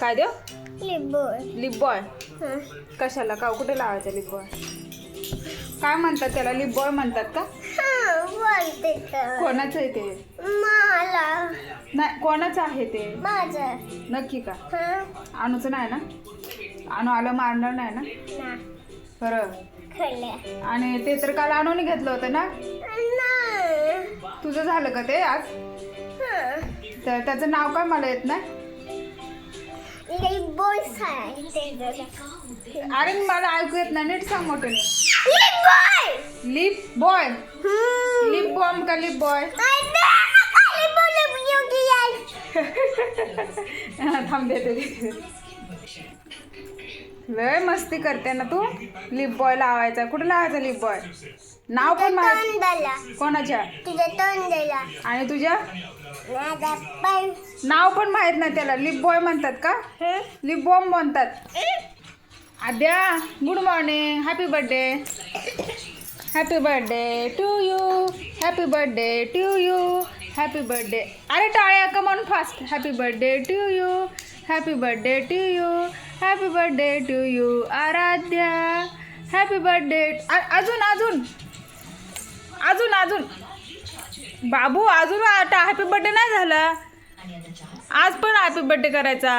काय देव? लिंबू lip boy हं. कशाला? का कुठे लावायचं लिप बॉय काय म्हणतात त्याला? लिप बॉय म्हणतात का? हं, बोलते तर. कोणाचं आहे ते? मला. नाही कोणाचं आहे ते? माझं. नक्की का? हं? अनुचं नाही ना? अनु आलं मारणार नाही ना? ना खरं. आणि ते तर काल आणून घेतलं होतं ना? तुझं झालं का ते आज? हं. तर त्याचं नाव काय? मला येत नाही. अरे मला ऐकू येत नाही नीट सांग मोठं लिप बॉय. लिप बॉम्ब का लिप बॉय नाही, नाही, लिंबू, लिंबू, लिंबू, लिंबू. थांब देते देते. लय मस्ती करते ना तू. लिप बॉय लावायचा. कुठे लावायचा लिप बॉय नाव पण माहीत तोंडाला कोणाच्या? तुझ्या तोंडाला आणि तुझ्या? माझा पण नाव पण माहीत नाही त्याला. लिप बॉय म्हणतात का? हं? लिप बॉम्ब म्हणतात. Aadya good morning happy birthday happy birthday to you happy birthday to you happy birthday अरे टाळ्या come on fast happy birthday to you happy birthday to you happy birthday to you Aaradhya. Happy birthday अजून अजून. अजून अजून. बाबू अजून आता happy birthday नाही झाला. आज पण हॅपी बर्थडे करायचा.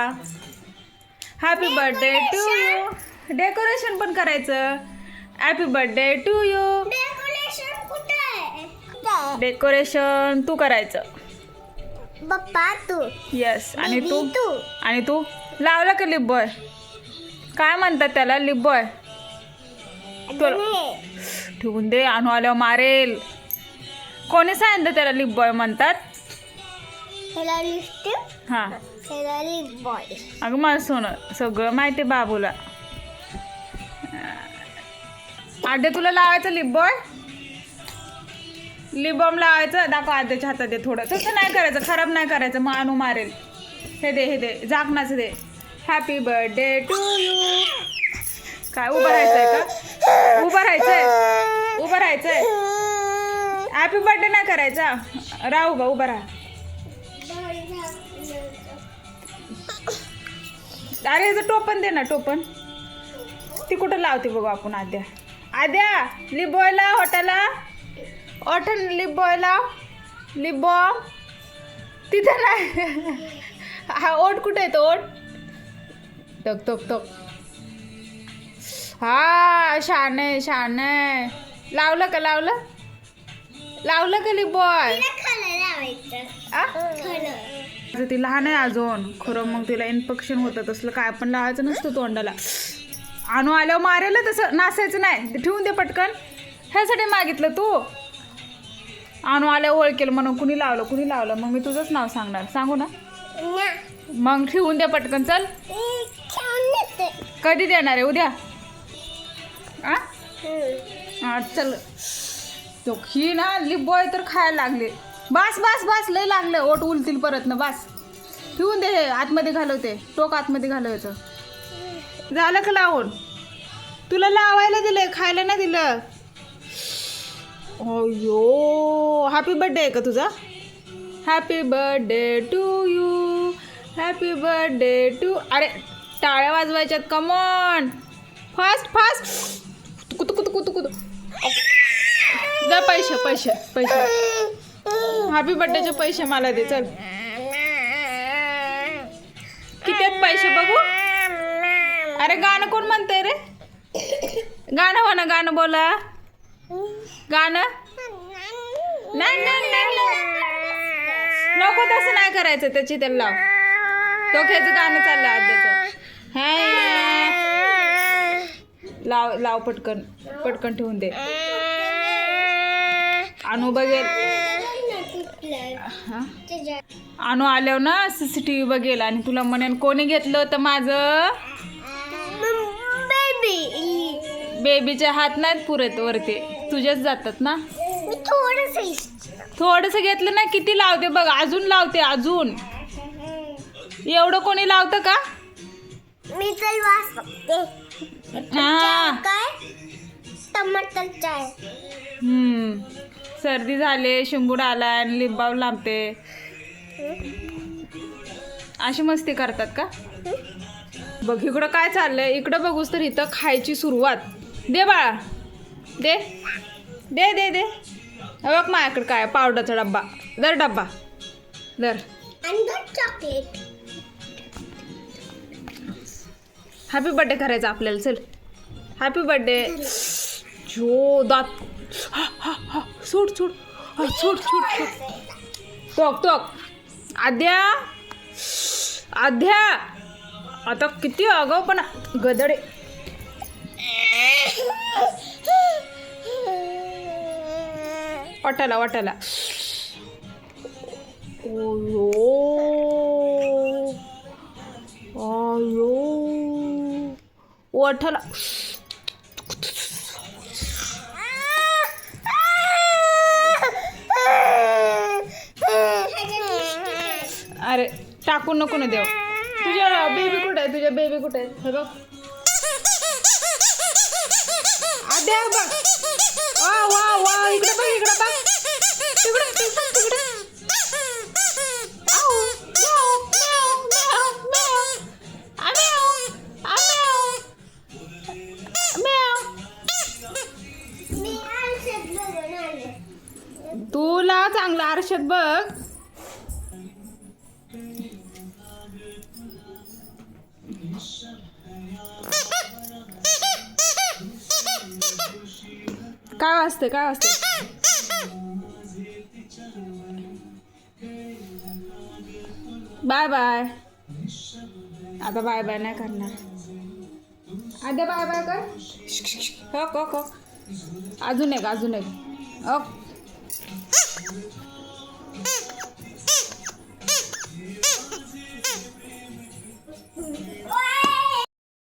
Happy birthday to you decoration पण करायचं. Happy birthday to you decoration तू करायचं. बाप्पा तू. येस आणि तू? आणि तू? लावला का लिप बॉय काय म्हणतात त्याला लिप बॉय. ठेवून दे आणू आल्यावर मारेल. कोणी सांगितलं त्याला लिप बॉय म्हणतात? हां. अगं माझं सोनं सगळं माहिती बाबूला. आद्या तुला लावायचं लिप बॉय लिप बॉम लावायचं दाखव आद्याच्या हातात दे थोडं. तसं नाही करायचं खराब नाही करायचं मग आणू मारेल. हे दे हे दे झाकणाचं दे. हॅपी बर्थडे टू यू काय उभं राहायचंय का? उभं राहायचंय? उभं राहायचंय? हॅपी बर्थडे नाही करायचा. राह उभा उभं राहा. अरे याचं टोपन दे ना टोपन ती कुठं लावते बघू आपण आद्या. आद्या लिबोयला बॉय लाव हॉटेला ऑटन लिप बॉय तिथं नाही. हा ओट कुठे येतो ओट. टक टक टक. हा शाने शाने. लावलं का लावलं? लावलं का बॉय ती लहान आहे अजून. खरं मग तिला इन्फेक्शन होतं तसलं. काय पण लावायचं नसतं तोंडाला. आणू आल्यावर मारेल तसं नासायचं नाही. ते ठेवून दे पटकन. ह्यासाठी मागितलं तू. आणू आल्यावर ओळखेल म्हणून. कुणी लावलं कुणी लावलं? मग मी तुझंच नाव सांगणार. सांगू ना? मग ठेवून दे पटकन. चल. छान कधी देणार आहे? उद्या. आ? हा चल. तो ही ना लिप बॉय तर खायला लागले. बास बास बास लय लागलं. ओट उलतील परत ना बास. ठेवून दे हे आतमध्ये घालवते टोक आतमध्ये घालवायचं झालं का लावून? तुला लावायला दिलं खायला नाही दिलं. अयो हॅपी बर्थडे आहे का तुझा? Happy birthday to you happy birthday to अरे टाळ्या वाजवायच्यात कमॉन फास्ट फास्ट कुतू कुतू कुतू जा पैसे पैसे पैसे. हॅपी बर्थडेचे पैसे मला दे चल. किती पैसे बघू? अरे गाणं कोण म्हणते रे? गाणं म्हणा गाणं बोला. गाणं? नाही नाही नाही नाही. नको तसं नाही करायचं त्याची त्याला लाव. तो खेच गाणं चाललं आद्याचं हाय. लाव लाव पटकन पटकन ठेवून दे. आणू बघेल? आणू आल्यावर ना सी सी टी व्ही बघेल आणि तुला म्हणेन कोणी घेतलं होतं माझं? बेबी बेबीचे हात नाहीत पुरत वरती. तुझेच जातात ना? थोडस थोडंसं घेतलं ना किती लावते बघ अजून लावते अजून. एवढं कोणी लावतं का? मी तर हा. काय टमाटर चाय. हम्म. सर्दी झाले शिंबूड आला आणि लिंबाव लांबते. अशी मस्ती करतात का? बघ इकडं काय चाललंय? इकडं बघूस तर इथं खायची सुरुवात. दे बाळा. दे. दे दे दे. हे बघ माझ्याकडे काय पावडरचा डब्बा. दर डब्बा. दर आणि चॉकलेट हॅपी बर्थडे करायचा आपल्याला चल. हॅपी बर्थडे जो दात. सोड सोड. हा, सोड सोड सोड. टोक टोक आद्या. आद्या. आता किती अगाव पण गदडे. वाटायला वाटायला. ओ वाटायला अरे टाकून नको ना देव. तुझ्या बेबी कुठे आहे? तुझ्या बेबी कुठे आहे? हे बघ. आद्या बघ. वा वा वा इकडे बघ इकडे बघ. तिकडे तुला चांगला आरशात बघ. काय वाजते काय वाजते बाय बाय. आता बाय बाय नाही करणार. आता बाय बाय कर. हो, हो हो अजून एक अजून एक. हो. Oi!